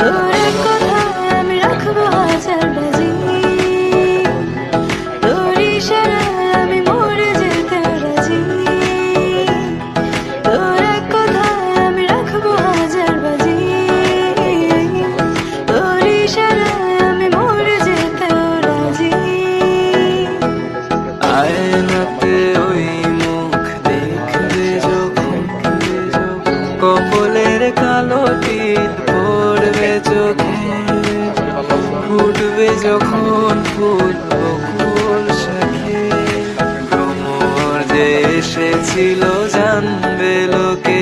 তোর কথায় আমি রাখব হাজার ফুটবে যখন ফুল বকুল শাখে। যে এসেছিল জানবে লোকে